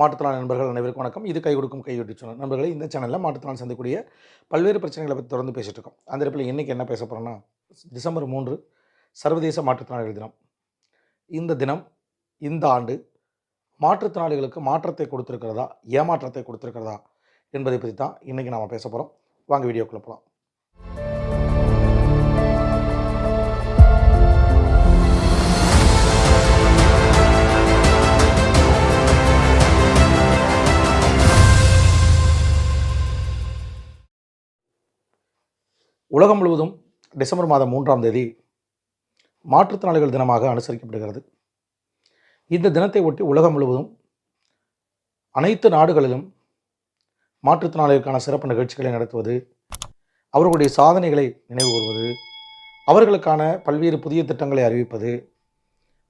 மாற்றுத்திறனாளி நண்பர்கள் அனைவருக்கும் வணக்கம். இது கை கொடுக்கும் கை யூடியூப் சேனல் இந்த சேனலில் மாற்றுத்திறனாளி சந்திக்கூடிய பல்வேறு பிரச்சனைகளை பற்றி தொடர்ந்து பேசிகிட்டு இருக்கோம். அந்த இடத்துல இன்றைக்கி என்ன பேச போகிறோன்னா டிசம்பர் மூன்று சர்வதேச மாற்றுத்திறனாளிகள் தினம். இந்த தினம் இந்த ஆண்டு மாற்றுத்திறனாளிகளுக்கு மாற்றத்தை கொடுத்துருக்கிறதா ஏமாற்றத்தை கொடுத்துருக்கிறதா என்பதை பற்றி தான் இன்றைக்கி நாம் பேச போகிறோம் வாங்க வீடியோக்குள்ளே போகலாம் உலகம் முழுவதும் டிசம்பர் மாதம் மூன்றாம் தேதி மாற்றுத்திறனாளிகள் தினமாக அனுசரிக்கப்படுகிறது. இந்த தினத்தை ஒட்டி உலகம் முழுவதும் அனைத்து நாடுகளிலும் மாற்றுத்திறனாளிகளுக்கான சிறப்பு நிகழ்ச்சிகளை நடத்துவது அவர்களுடைய சாதனைகளை நினைவு கூறுவது அவர்களுக்கான பல்வேறு புதிய திட்டங்களை அறிவிப்பது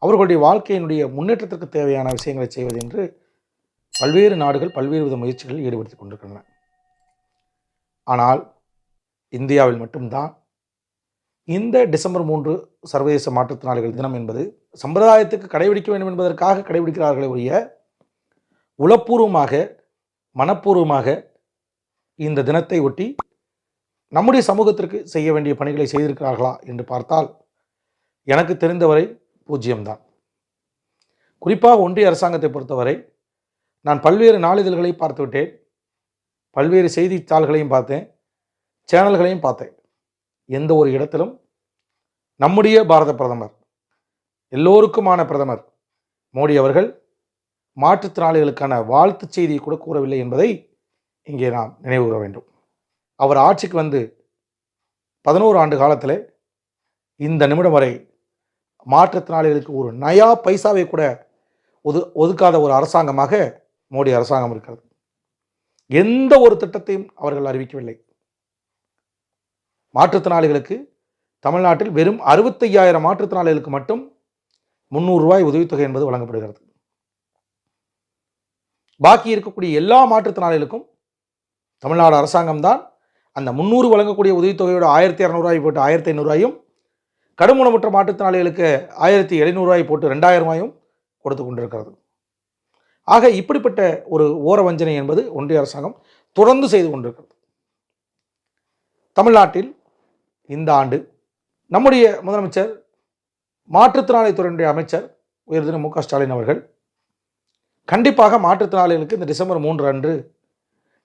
அவர்களுடைய வாழ்க்கையினுடைய முன்னேற்றத்திற்கு தேவையான விஷயங்களை செய்வது என்று பல்வேறு நாடுகள் பல்வேறு வித முயற்சிகளில் ஈடுபடுத்திக் கொண்டிருக்கின்றன. ஆனால் இந்தியாவில் மட்டும்தான். இந்த டிசம்பர் மூன்று சர்வதேச மாற்றுத்திறனாளிகள் தினம் என்பது சம்பிரதாயத்துக்கு கடைபிடிக்க வேண்டும் என்பதற்காக கடைபிடிக்கிறார்களே ஒழிய உளப்பூர்வமாக மனப்பூர்வமாக இந்த தினத்தை ஒட்டி நம்முடைய சமூகத்திற்கு செய்ய வேண்டிய பணிகளை செய்திருக்கிறார்களா என்று பார்த்தால் எனக்கு தெரிந்தவரை பூஜ்ஜியம்தான். குறிப்பாக ஒன்றிய அரசாங்கத்தை பொறுத்தவரை நான் பல்வேறு நாளிதழ்களை பார்த்துவிட்டேன். பல்வேறு செய்தித்தாள்களையும் பார்த்தேன். சேனல்களையும் பார்த்தேன். எந்த ஒரு இடத்திலும் நம்முடைய பாரத பிரதமர் எல்லோருக்குமான பிரதமர் மோடி அவர்கள் மாற்றுத்திறனாளிகளுக்கான வாழ்த்துச் செய்தியை கூட கூறவில்லை என்பதை இங்கே நாம் நினைவு கூற வேண்டும். அவர் ஆட்சிக்கு வந்து பதினோரு ஆண்டு காலத்தில் இந்த நிமிடம் வரை மாற்றுத்திறனாளிகளுக்கு ஒரு நயா பைசாவை கூட ஒது ஒதுக்காத ஒரு அரசாங்கமாக மோடி அரசாங்கம் இருக்கிறது. எந்த ஒரு திட்டத்தையும் அவர்கள் அறிவிக்கவில்லை. மாற்றுத்திறனாளிகளுக்கு தமிழ்நாட்டில் வெறும் அறுபத்தையாயிரம் மாற்றுத்திறனாளிகளுக்கு மட்டும் முந்நூறு ரூபாய் உதவித்தொகை என்பது வழங்கப்படுகிறது. பாக்கி இருக்கக்கூடிய எல்லா மாற்றுத்திறனாளிகளுக்கும் தமிழ்நாடு அரசாங்கம் தான் அந்த முந்நூறு வழங்கக்கூடிய உதவித்தொகையோட ஆயிரத்தி இரநூறுவாய் போட்டு ஆயிரத்தி ஐநூறுவாயும் கடுமூலமற்ற மாற்றுத்திறனாளிகளுக்கு ஆயிரத்தி எழுநூறுவாய் போட்டு ரெண்டாயிரம் ரூபாயும் கொடுத்து கொண்டிருக்கிறது. ஆக இப்படிப்பட்ட ஒரு ஓர வஞ்சனை என்பது ஒன்றிய அரசாங்கம் தொடர்ந்து செய்து கொண்டிருக்கிறது. தமிழ்நாட்டில் இந்த ஆண்டு நம்முடைய முதலமைச்சர் மாற்றுத்திறனாளித்துறையினுடைய அமைச்சர் உயர்திரு மு க ஸ்டாலின் அவர்கள் கண்டிப்பாக மாற்றுத்திறனாளிகளுக்கு இந்த டிசம்பர் மூன்று அன்று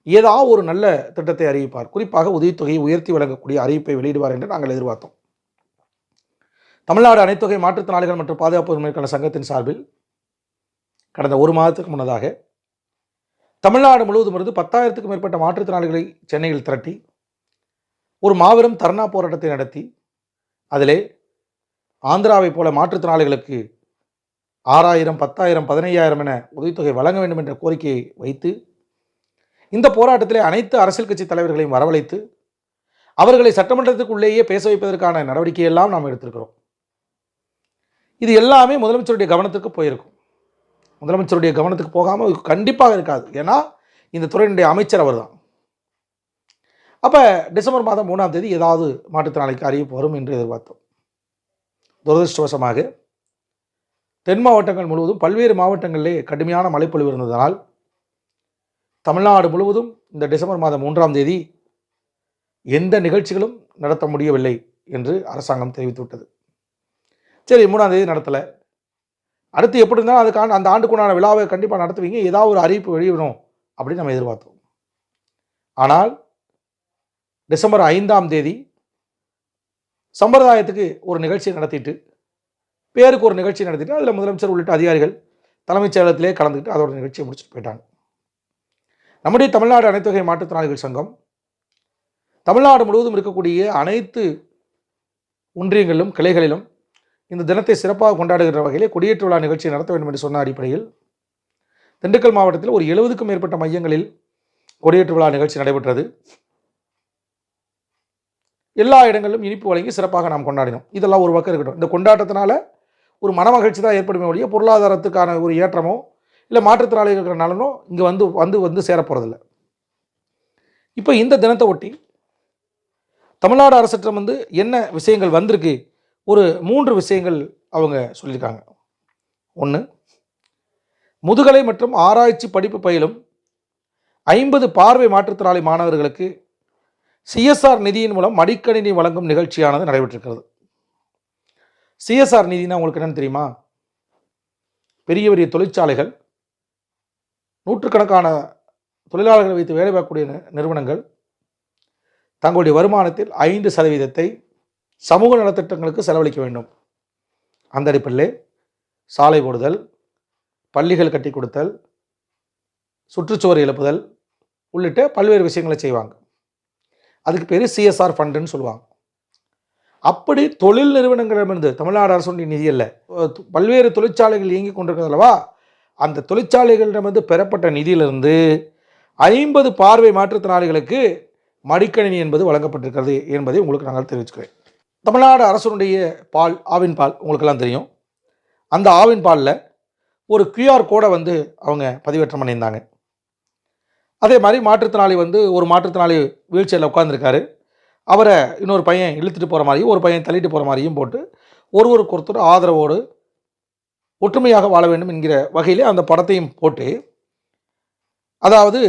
ஏதாவது ஒரு நல்ல திட்டத்தை அறிவிப்பார். குறிப்பாக உதவித்தொகையை உயர்த்தி வழங்கக்கூடிய அறிவிப்பை வெளியிடுவார் என்று நாங்கள் எதிர்பார்த்தோம். தமிழ்நாடு அனைத்துகை மாற்றுத்திறனாளிகள் மற்றும் பாதுகாப்பு உரிமைக்கான சங்கத்தின் சார்பில் கடந்த ஒரு மாதத்துக்கு முன்னதாக தமிழ்நாடு முழுவதும் இருந்து பத்தாயிரத்துக்கும் மேற்பட்ட மாற்றுத்திறனாளிகளை சென்னையில் திரட்டி ஒரு மாபெரும் தர்ணா போராட்டத்தை நடத்தி அதிலே ஆந்திராவைப் போல மாற்றுத்திறனாளிகளுக்கு ஆறாயிரம் பத்தாயிரம் பதினையாயிரம் என உதவித்தொகை வழங்க வேண்டும் என்ற கோரிக்கையை வைத்து இந்த போராட்டத்திலே அனைத்து அரசியல் கட்சி தலைவர்களையும் வரவழைத்து அவர்களை சட்டமன்றத்துக்குள்ளேயே பேச வைப்பதற்கான நடவடிக்கையெல்லாம் நாம் எடுத்திருக்கிறோம். இது எல்லாமே முதலமைச்சருடைய கவனத்துக்கு போயிருக்கும். முதலமைச்சருடைய கவனத்துக்கு போகாமல் கண்டிப்பாக இருக்காது. ஏன்னா இந்த துறையினுடைய அமைச்சர் அவர்தான். அப்போ டிசம்பர் மாதம் மூணாம் தேதி ஏதாவது மாற்றுத்திறனாளிக்கு அறிவிப்பு வரும் என்று எதிர்பார்த்தோம். துரதிருஷ்டவசமாக தென் மாவட்டங்கள் முழுவதும் பல்வேறு மாவட்டங்களிலே கடுமையான மழைப்பொழிவு இருந்ததனால் தமிழ்நாடு முழுவதும் இந்த டிசம்பர் மாதம் மூன்றாம் தேதி எந்த நிகழ்ச்சிகளும் நடத்த முடியவில்லை என்று அரசாங்கம் தெரிவித்துவிட்டது. சரி மூணாம் தேதி நடத்தலை. அடுத்து எப்படி இருந்தாலும் அதுக்கான அந்த ஆண்டுக்குண்டான விழாவை கண்டிப்பாக நடத்துவீங்க. ஏதாவது ஒரு அறிவிப்பு வெளியிடணும் அப்படின்னு நம்ம எதிர்பார்த்தோம். ஆனால் டிசம்பர் ஐந்தாம் தேதி சம்பிரதாயத்துக்கு ஒரு நிகழ்ச்சி நடத்திட்டு பேருக்கு ஒரு நிகழ்ச்சி நடத்திட்டு அதில் முதலமைச்சர் உள்ளிட்ட அதிகாரிகள் தலைமைச் செயலகத்திலே கலந்துக்கிட்டு அதோட நிகழ்ச்சியை முடிச்சுட்டு போயிட்டாங்க. நம்முடைய தமிழ்நாடு அனைத்து வகை மாற்றுத்திறனாளிகள் சங்கம் தமிழ்நாடு முழுவதும் இருக்கக்கூடிய அனைத்து ஒன்றியங்களிலும் கிளைகளிலும் இந்த தினத்தை சிறப்பாக கொண்டாடுகின்ற வகையிலே கொடியேற்று விழா நிகழ்ச்சி நடத்த வேண்டும் என்று சொன்ன அடிப்படையில் திண்டுக்கல் மாவட்டத்தில் ஒரு எழுபதுக்கும் மேற்பட்ட மையங்களில் கொடியேற்று விழா நிகழ்ச்சி நடைபெற்றது. எல்லா இடங்களிலும் இனிப்பு வழங்கி சிறப்பாக நாம் கொண்டாடினோம். இதெல்லாம் ஒரு பக்கம் இருக்கட்டும். இந்த கொண்டாட்டத்தினால ஒரு மனமகிழ்ச்சி தான் ஏற்படுமே ஒழிய பொருளாதாரத்துக்கான ஒரு ஏற்றமோ இல்லை மாற்றுத்திறனாளிகளுக்கு நலனோ இங்கே வந்து வந்து வந்து சேரப்போகிறதில்ல இப்போ இந்த தினத்தை ஒட்டி தமிழ்நாடு அரசிடம் வந்து என்ன விஷயங்கள் வந்திருக்கு? ஒரு மூன்று விஷயங்கள் அவங்க சொல்லியிருக்காங்க. ஒன்று முதுகலை மற்றும் ஆராய்ச்சி படிப்பு பயிலும் ஐம்பது பார்வை மாற்றுத்திறனாளி மாணவர்களுக்கு சிஎஸ்ஆர் நிதியின் மூலம் மடிக்கணினி வழங்கும் நிகழ்ச்சியானது நடைபெற்றிருக்கிறது. சிஎஸ்ஆர் நிதினா உங்களுக்கு என்னன்னு தெரியுமா? பெரிய பெரிய தொழிற்சாலைகள் நூற்றுக்கணக்கான தொழிலாளர்களை வைத்து வேலை பார்க்கக்கூடிய நிறுவனங்கள் தங்களுடைய வருமானத்தில் ஐந்து சதவீதத்தை சமூக நலத்திட்டங்களுக்கு செலவழிக்க வேண்டும். அந்த அடிப்படையிலே சாலை போடுதல் பள்ளிகள் கட்டி கொடுத்தல் சுற்றுச்சுவர் எழுப்புதல் உள்ளிட்ட பல்வேறு விஷயங்களை செய்வாங்க. அதுக்கு பேர் சிஎஸ்ஆர் ஃபண்டுன்னு சொல்லுவாங்க. அப்படி தொழில் நிறுவனங்களிடமிருந்து தமிழ்நாடு அரசுடைய நிதி அல்ல பல்வேறு தொழிற்சாலைகள் இயங்கி கொண்டிருக்கிறது அல்லவா? அந்த தொழிற்சாலைகளிடமிருந்து பெறப்பட்ட நிதியிலிருந்து ஐம்பது பார்வை மாற்றுத்திறனாளிகளுக்கு மடிக்கணினி என்பது வழங்கப்பட்டிருக்கிறது என்பதை உங்களுக்கு நாங்கள் தெரிவிச்சுக்கிறேன். தமிழ்நாடு அரசுடைய பால் ஆவின் பால் உங்களுக்கெல்லாம் தெரியும். அந்த ஆவின் பாலில் ஒரு கியூஆர் கோடை வந்து அவங்க பதிவேற்றம் பண்ணியிருந்தாங்க. அதே மாதிரி மாற்றுத்திறனாளி வந்து ஒரு மாற்றுத்திறனாளி வீல் சேரில் உட்காந்துருக்காரு அவரை இன்னொரு பையன் இழுத்துட்டு போகிற மாதிரியும் ஒரு பையன் தள்ளிட்டு போகிற மாதிரியும் போட்டு ஒருவருக்கு ஒருத்தர் ஆதரவோடு ஒற்றுமையாக வாழ வேண்டும் என்கிற வகையிலே அந்த படத்தையும் போட்டு அதாவது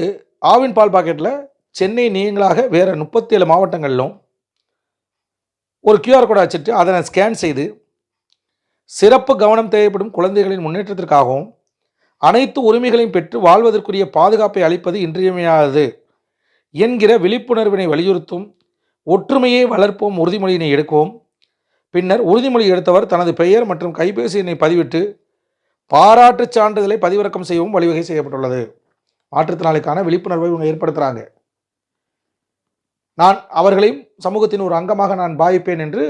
ஆவின் பால் பாக்கெட்டில் சென்னை நீங்களாக வேறு முப்பத்தி ஏழு மாவட்டங்களிலும் ஒரு கியூஆர் கோடை வச்சுட்டு அதனை ஸ்கேன் செய்து சிறப்பு கவனம் தேவைப்படும் குழந்தைகளின் முன்னேற்றத்திற்காகவும் அனைத்து உரிமைகளையும் பெற்று வாழ்வதற்குரிய பாதுகாப்பை அளிப்பது இன்றியமையாதது என்கிற விழிப்புணர்வினை வலியுறுத்தும் ஒற்றுமையை வளர்ப்போம் உறுதிமொழியினை எடுக்கவும். பின்னர் உறுதிமொழி எடுத்தவர் தனது பெயர் மற்றும் கைபேசி எண்ணை பதிவிட்டு பாராட்டுச் சான்றிதழை பதிவிறக்கம் செய்யவும் வழிவகை செய்யப்பட்டுள்ளது. மாற்றுத்திறனாளிக்கான விழிப்புணர்வை இவங்க ஏற்படுத்துகிறாங்க நான் அவர்களையும் சமூகத்தின் ஒரு அங்கமாக நான் பாவிப்பேன் என்று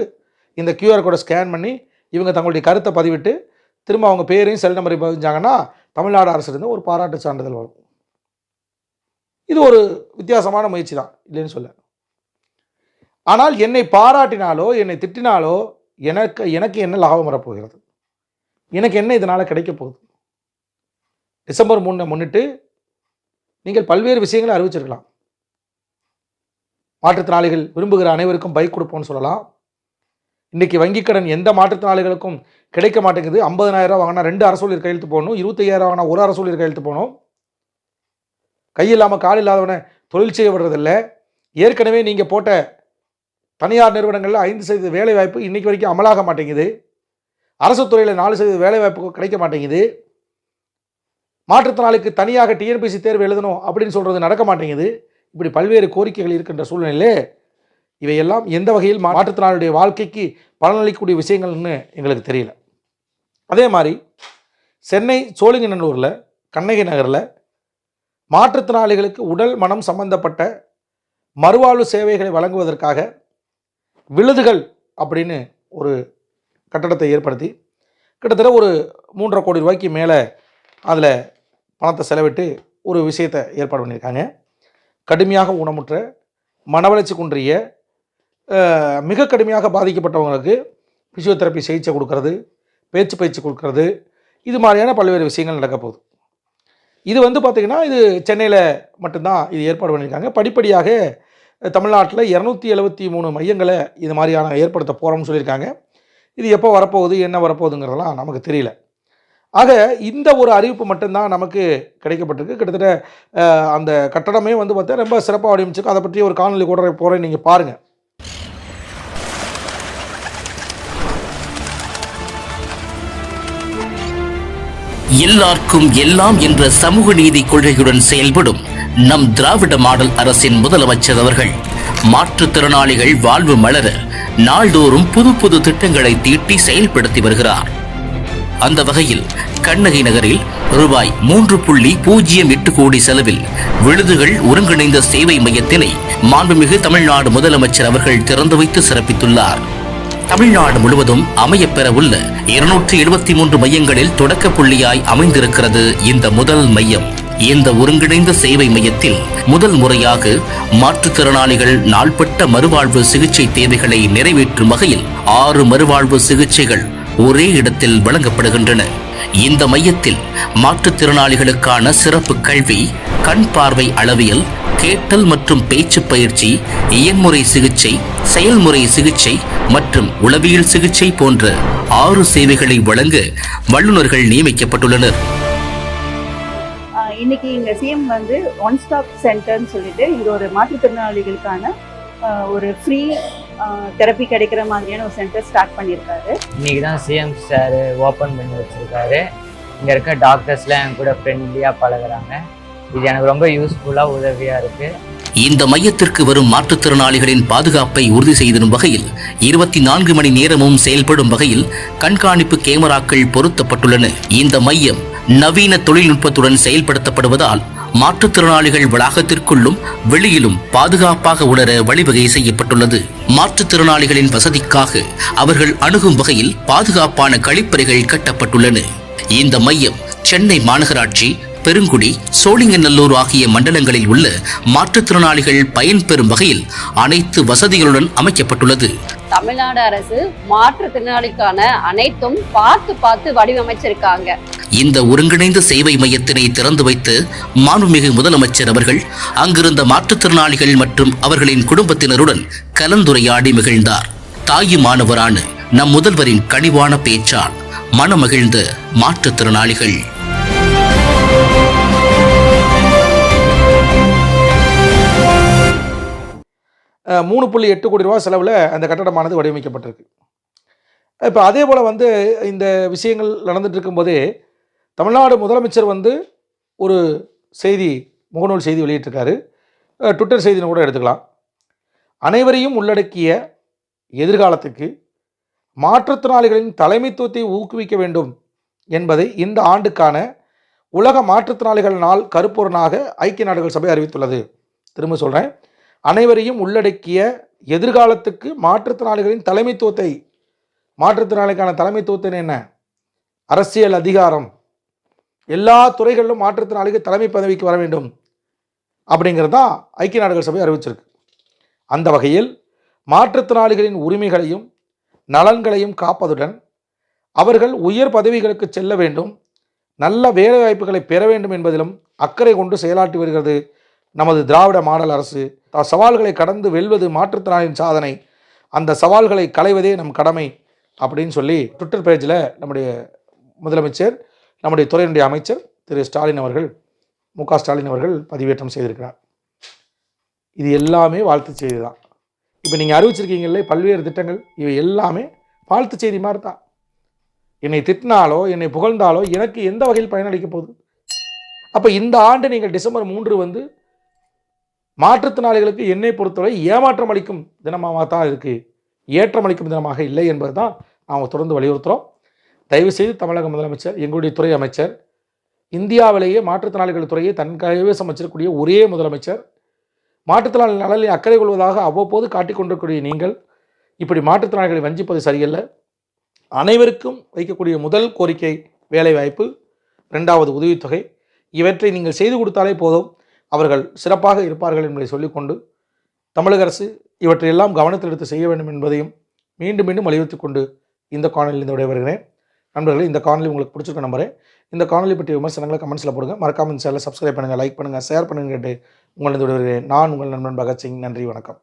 இந்த கியூஆர் கோடை ஸ்கேன் பண்ணி இவங்க தங்களுடைய கருத்தை பதிவிட்டு திரும்ப அவங்க பேரையும் செல் நம்பரையும் பதிஞ்சாங்கன்னா தமிழ்நாடு அரசிலிருந்து ஒரு பாராட்டு சான்றிதழ் வரும். இது ஒரு வித்தியாசமான முயற்சி தான் இல்லைன்னு சொல்ல. ஆனால் என்னை பாராட்டினாலோ என்னை திட்டினாலோ எனக்கு எனக்கு என்ன லாபம் வரப்போகிறது? எனக்கு என்ன இதனால் கிடைக்க போகுது? டிசம்பர் மூணை முன்னிட்டு நீங்கள் பல்வேறு விஷயங்களை அறிவிச்சிருக்கலாம். மாற்றுத்திறனாளிகள் விரும்புகிற அனைவருக்கும் பைக் கொடுப்போம்னு சொல்லலாம். இன்றைக்கி வங்கிக் கடன் எந்த மாற்றுத்திறனாளிகளுக்கும் கிடைக்க மாட்டேங்குது. ஐம்பதனாயிரம் வாங்கினா ரெண்டு அரசூழியர் கையெழுத்து போகணும் இருபத்தையாயிரம் வாங்கினா ஒரு அரசூழியர் கையெழுத்து போகணும் கை இல்லாமல் கால் இல்லாதவனை தொழில் செய்ய விடுறதில்ல. ஏற்கனவே நீங்கள் போட்ட தனியார் நிறுவனங்களில் ஐந்து சதவீத வேலைவாய்ப்பு இன்றைக்கி வரைக்கும் அமலாக மாட்டேங்குது. அரசு துறையில் நாலு சதவீத வேலைவாய்ப்பு கிடைக்க மாட்டேங்குது. மாற்றுத்திறனாளிக்கு தனியாக டிஎன்பிசி தேர்வு எழுதணும் அப்படின்னு சொல்கிறது நடக்க மாட்டேங்குது. இப்படி பல்வேறு கோரிக்கைகள் இருக்கின்ற சூழ்நிலையிலே இவையெல்லாம் எந்த வகையில் மா- மாற்றுத்திறனாளியுடைய வாழ்க்கைக்கு பலனளிக்கக்கூடிய விஷயங்கள்னு எங்களுக்கு தெரியல. அதே மாதிரி சென்னை சோழிங்கநல்லூரில் கண்ணகி நகரில் மாற்றுத்திறனாளிகளுக்கு உடல் மனம் சம்பந்தப்பட்ட மறுவாழ்வு சேவைகளை வழங்குவதற்காக விழுதுகள் அப்படின்னு ஒரு கட்டடத்தை ஏற்படுத்தி கிட்டத்தட்ட ஒரு மூன்றரை கோடி ரூபாய்க்கு மேலே அதில் பணத்தை செலவிட்டு ஒரு விஷயத்தை ஏற்பாடு பண்ணியிருக்காங்க. கடுமையாக ஊனமுற்ற மனவளர்ச்சி குன்றிய மிக கடுமையாக பாதிக்கப்பட்டவங்களுக்கு ஃபிசியோதெரப்பி சிகிச்சை கொடுக்கறது. பேச்சு பயிற்சி கொடுக்கறது இது மாதிரியான பல்வேறு விஷயங்கள் நடக்க போகுது. இது வந்து பார்த்திங்கன்னா இது சென்னையில் மட்டும்தான் இது ஏற்பாடு பண்ணியிருக்காங்க. படிப்படியாக தமிழ்நாட்டில் இரநூத்தி எழுபத்தி மூணு மையங்களை இது மாதிரியான ஏற்படுத்த போகிறோம்னு சொல்லியிருக்காங்க. இது எப்போ வரப்போகுது என்ன வரப்போகுதுங்கிறதெல்லாம் நமக்கு தெரியல. ஆக இந்த ஒரு அறிவிப்பு மட்டும்தான் நமக்கு கிடைக்கப்பட்டிருக்கு. கிட்டத்தட்ட அந்த கட்டடமே வந்து பார்த்தா ரொம்ப சிறப்பாக வடிவமைச்சிருக்கு. அதை பற்றி ஒரு காணொலி கூட போகிறேன் நீங்கள் பாருங்கள் எல்லார்க்கும் எல்லாம் என்ற சமூக நீதி கொள்கையுடன் செயல்படும் நம் திராவிட மாடல் அரசின் முதலமைச்சர் அவர்கள். மாற்றுத்திறனாளிகள் வாழ்வு மலர நாள்தோறும் புது புது திட்டங்களை தீட்டி செயல்படுத்தி வருகிறார். அந்த வகையில் கண்ணகி நகரில் ரூபாய் மூன்று புள்ளி பூஜ்ஜியம் எட்டு கோடி செலவில் விழுதுகள் ஒருங்கிணைந்த சேவை மையத்தினை மாண்புமிகு தமிழ்நாடு முதலமைச்சர் அவர்கள் திறந்து வைத்து சிறப்பித்துள்ளார். தமிழ்நாடு முழுவதும் அமையப்பெற உள்ள இருநூற்றி எழுபத்தி மூன்று மையங்களில் தொடக்க புள்ளியாய் அமைந்திருக்கிறது இந்த முதல் மையம். இந்த ஒருங்கிணைந்த சேவை மையத்தில் முதல் முறையாக மாற்றுத்திறனாளிகள் நாள்பட்ட மறுவாழ்வு சிகிச்சை தேவைகளை நிறைவேற்றும் வகையில் ஆறு மறுவாழ்வு சிகிச்சைகள் ஒரே இடத்தில் வழங்கப்படுகின்றன. இந்த மையத்தில் மாற்றுத்திறனாளிகளுக்கான சிறப்பு கல்வி கண் பார்வை அளவியல் கேட்டல் மற்றும் பேச்சு பயிற்சி இயன்முறை சிகிச்சை செயல்முறை சிகிச்சை மற்றும் உளவியல் சிகிச்சை போன்ற ஆறு சேவைகளை வழங்க வல்லுநர்கள் நியமிக்கப்பட்டுள்ளனர். இன்னைக்கு இங்க சிஎம் வந்து ஒன் ஸ்டாப் சென்டர்னு சொல்லிட்டு இது ஒரு மாற்றுத்திறனாளிகளுக்கான ஒரு ஃப்ரீ தெரப்பி கிடைக்கிற மாதிரியான ஒரு சென்டர் ஸ்டார்ட் பண்ணியிருக்காரு. இன்னைக்கு தான் சிஎம் சார் ஓப்பன் பண்ணி வச்சிருக்காரு. இங்கே இருக்க டாக்டர்ஸ்லாம் என் கூட ஃப்ரெண்ட்லியாக பழகுறாங்க. இது எனக்கு ரொம்ப யூஸ்ஃபுல்லாக உதவியாக இருக்குது இந்த மையத்திற்கு வரும் மாற்றுத்திறனாளிகளின் பாதுகாப்பை உறுதி செய்திடும் வகையில் இருபத்தி நான்கு மணி நேரமும் செயல்படும் வகையில் கண்காணிப்பு கேமராக்கள் பொருத்தப்பட்டுள்ளன. இந்த மையம் நவீன தொழில்நுட்பத்துடன் செயல்படுத்தப்படுவதால் மாற்றுத்திறனாளிகள் வளாகத்திற்குள்ளும் வெளியிலும் பாதுகாப்பாக உணர வழிவகை செய்யப்பட்டுள்ளது. மாற்றுத்திறனாளிகளின் வசதிக்காக அவர்கள் அணுகும் வகையில் பாதுகாப்பான கழிப்பறைகள் கட்டப்பட்டுள்ளன. இந்த மையம் சென்னை மாநகராட்சி பெருங்குடி சோழிங்கநல்லூர் ஆகிய மண்டலங்களில் உள்ள மாற்றுத்திறனாளிகள் பயன்பெறும் வகையில் அனைத்து வசதிகளுடன் அமைக்கப்பட்டுள்ளது. தமிழ்நாடு அரசு மாற்றுத்திறனாளிக்கான அனைத்தும் பார்த்து பார்த்து வடிவமைச்சிருக்காங்க. இந்த ஒருங்கிணைந்த சேவை மையத்தினை திறந்து வைத்து மாண்புமிகு முதலமைச்சர் அவர்கள் அங்கிருந்த மாற்றுத்திறனாளிகள் மற்றும் அவர்களின் குடும்பத்தினருடன் கலந்துரையாடி மகிழ்ந்தார். தாயுமானவரான நம் முதல்வரின் கனிவான பேச்சால் மனமகிழ்ந்த மாற்றுத்திறனாளிகள் மூணு புள்ளி எட்டு கோடி ரூபா செலவில் அந்த கட்டடமானது வடிவமைக்கப்பட்டிருக்கு. இப்போ அதே போல் வந்து இந்த விஷயங்கள் நடந்துகிட்டு இருக்கும்போதே தமிழ்நாடு முதலமைச்சர் வந்து ஒரு செய்தி முகநூல் செய்தி வெளியிட்டிருக்காரு. ட்விட்டர் செய்தின்னு கூட எடுத்துக்கலாம். அனைவரையும் உள்ளடக்கிய எதிர்காலத்துக்கு மாற்றுத்திறனாளிகளின் தலைமைத்துவத்தை ஊக்குவிக்க வேண்டும் என்பதை இந்த ஆண்டுக்கான உலக மாற்றுத்திறனாளிகள் நாள் கருப்பொருளாக ஐக்கிய நாடுகள் சபை அறிவித்துள்ளது. திரும்ப சொல்கிறேன் அனைவரையும் உள்ளடக்கிய எதிர்காலத்துக்கு மாற்றுத்திறனாளிகளின் தலைமைத்துவத்தை மாற்றுத்திறனாளிக்கான தலைமைத்துவத்தின் என்ன? அரசியல் அதிகாரம். எல்லா துறைகளிலும் மாற்றுத்திறனாளிகள் தலைமை பதவிக்கு வர வேண்டும். அப்படிங்கிறது தான் ஐக்கிய நாடுகள் சபை அறிவிச்சிருக்கு. அந்த வகையில் மாற்றுத்திறனாளிகளின் உரிமைகளையும் நலன்களையும் காப்பதுடன் அவர்கள் உயர் பதவிகளுக்கு செல்ல வேண்டும். நல்ல வேலைவாய்ப்புகளை பெற வேண்டும் என்பதிலும் அக்கறை கொண்டு செயலாற்றி வருகிறது நமது திராவிட மாடல் அரசு. சவால்களை கடந்து வெல்வது மாற்றுத்திறனாளின் சாதனை. அந்த சவால்களை களைவதே நம் கடமை அப்படின்னு சொல்லி ட்விட்டர் பேஜில் நம்முடைய முதலமைச்சர் நம்முடைய துறையினுடைய அமைச்சர் திரு ஸ்டாலின் அவர்கள் மு ஸ்டாலின் அவர்கள் பதிவேற்றம் செய்திருக்கிறார். இது எல்லாமே வாழ்த்து செய்தி தான். இப்போ நீங்கள் அறிவிச்சிருக்கீங்களே பல்வேறு திட்டங்கள் இவை எல்லாமே வாழ்த்து செய்தி மாதிரி தான். என்னை திட்டினாலோ என்னை புகழ்ந்தாலோ எனக்கு எந்த வகையில் பயனளிக்க போகுது? அப்போ இந்த ஆண்டு நீங்கள் டிசம்பர் மூன்று வந்து மாற்றுத்திறனாளிகளுக்கு என்னை பொறுத்தவரை ஏமாற்றம் அளிக்கும் தினமாக தான் இருக்குது ஏற்றம் அளிக்கும் தினமாக இல்லை என்பது தான் நாம் தொடர்ந்து வலியுறுத்துகிறோம் தயவுசெய்து தமிழக முதலமைச்சர் எங்களுடைய துறை அமைச்சர் இந்தியாவிலேயே மாற்றுத்திறனாளிகள் துறையை தன் கைவசம் வச்சிருக்கக்கூடிய ஒரே முதலமைச்சர் மாற்றுத்திறனாளி நலனில் அக்கறை கொள்வதாக அவ்வப்போது காட்டிக் கொண்டிருக்கக்கூடிய நீங்கள் இப்படி மாற்றுத்திறனாளிகளை வஞ்சிப்பது சரியில்லை. அனைவருக்கும் வைக்கக்கூடிய முதல் கோரிக்கை வேலைவாய்ப்பு ரெண்டாவது உதவித்தொகை இவற்றை நீங்கள் செய்து கொடுத்தாலே போதும். அவர்கள் சிறப்பாக இருப்பார்கள் என்பதை சொல்லிக்கொண்டு தமிழக அரசு இவற்றையெல்லாம் கவனத்தில் எடுத்து செய்ய வேண்டும் என்பதையும் மீண்டும் மீண்டும் வலியுறுத்திக் கொண்டு இந்த காணொலியில் இருந்து விடைபெறுகிறேன். நண்பர்களே இந்த காணொலி உங்களுக்கு பிடிச்சிருக்க நம்புறேன். இந்த காணொலி பற்றிய விமர்சனங்களை கமெண்ட்ஸில் போடுங்க. மறக்காமல் இந்த சேனலை சப்ஸ்கிரைப் பண்ணுங்கள் லைக் பண்ணுங்கள் ஷேர் பண்ணுங்கள் கேட்டு உங்களிடம் விடைபெறுகிறேன். நான் உங்கள் நண்பன் பகத்சிங். நன்றி வணக்கம்.